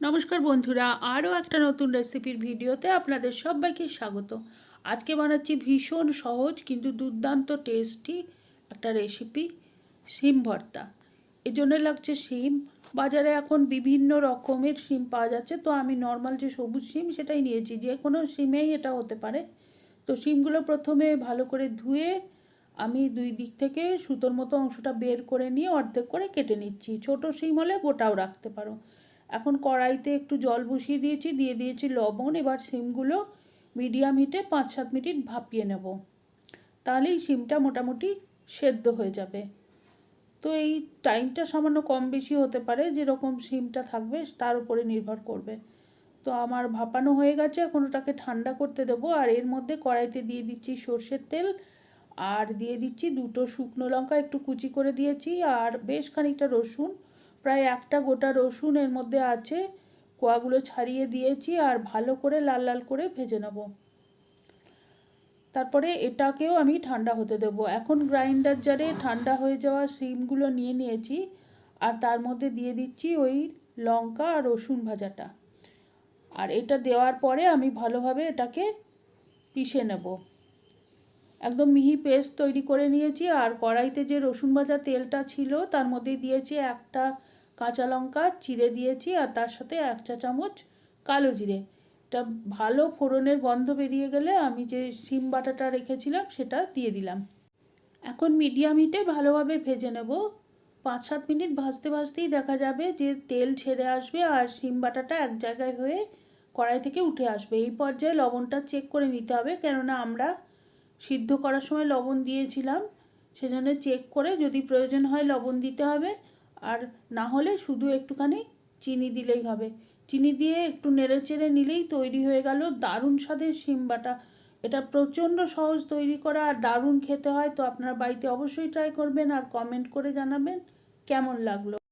নমস্কার বন্ধুরা, আরও একটা নতুন রেসিপির ভিডিওতে আপনাদের সবাইকে স্বাগত। আজকে বানাচ্ছি ভীষণ সহজ কিন্তু দুর্দান্ত টেস্টি একটা রেসিপি শিম ভর্তা। এর জন্য লাগছে শিম। বাজারে এখন বিভিন্ন রকমের শিম পাওয়া যাচ্ছে। তো আমি নর্মাল যে সবুজ শিম সেটাই নিয়েছি। যে কোনো শিমেই এটা হতে পারে। তো শিমগুলো প্রথমে ভালো করে ধুয়ে আমি দুই দিক থেকে সুতোর মতো অংশটা বের করে নিয়ে অর্ধেক করে কেটে নিচ্ছি। ছোট শিম হলে গোটাও রাখতে পারো। এখন কড়াইতে একটু জল বসিয়ে দিয়েছি, দিয়ে দিয়েছি লবণ, এবার সিমগুলো মিডিয়াম হিটে পাঁচ সাত মিনিট ভাপিয়ে নেব। তাহলেই সিমটা মোটামুটি সেদ্ধ হয়ে যাবে। তো এই টাইমটা সামান্য কম বেশি হতে পারে, যেরকম সিমটা থাকবে তার উপরে নির্ভর করবে। তো আমার ভাপানো হয়ে গেছে, এখন ওটাকে ঠান্ডা করতে দেবো, আর এর মধ্যে কড়াইতে দিয়ে দিচ্ছি সর্ষের তেল, আর দিয়ে দিচ্ছি দুটো শুকনো লঙ্কা, একটু কুচি করে দিয়েছি, আর বেশ খানিকটা রসুন প্রায় একটা গোটা রসুন এর মধ্যে আছে, কোয়াগুলো ছাড়িয়ে দিয়েছি আর ভালো করে লাল লাল করে ভেজে নেব। তারপরে এটাকেও আমি ঠান্ডা হতে দেব। এখন গ্রাইন্ডার জারে ঠান্ডা হয়ে যাওয়া সিমগুলো নিয়ে নিয়েছি আর তার মধ্যে দিয়ে দিচ্ছি ওই লঙ্কা আর রসুন ভাজাটা। আর এটা দেওয়ার পরে আমি ভালোভাবে এটাকে পিষে নেব। একদম মিহি পেস্ট তৈরি করে নিয়েছি আর কড়াইতে যে রসুন ভাজা তেলটা ছিল তার মধ্যে দিয়েছি একটা কাঁচা লঙ্কা চিড়ে দিয়েছি আর তার সাথে এক চা চামচ কালো জিরে। এটা ভালো ফোড়নের গন্ধ বেরিয়ে গেলে আমি যে শিম বাটাটা রেখেছিলাম সেটা দিয়ে দিলাম। এখন মিডিয়াম হিটে ভালোভাবে ভেজে নেব। পাঁচ সাত মিনিট ভাজতে ভাজতেই দেখা যাবে যে তেল ছেড়ে আসবে আর শিম বাটাটা এক জায়গায় হয়ে কড়াই থেকে উঠে আসবে। এই পর্যায়ে লবণটা চেক করে নিতে হবে কেননা আমরা সিদ্ধ করার সময় লবণ দিয়েছিলাম। সেজন্য চেক করে যদি প্রয়োজন হয় লবণ দিতে হবে। আর না হলে শুধু একটুখানি চিনি দিলেই হবে। চিনি দিয়ে একটু নেড়ে চেড়ে নিলেই তৈরি হয়ে গেল দারুণ স্বাদের সিম বাটা। এটা প্রচণ্ড সহজ তৈরি করা আর দারুণ খেতে হয়, তো আপনার বাড়িতে অবশ্যই ট্রাই করবেন আর কমেন্ট করে জানাবেন। কেমন লাগল?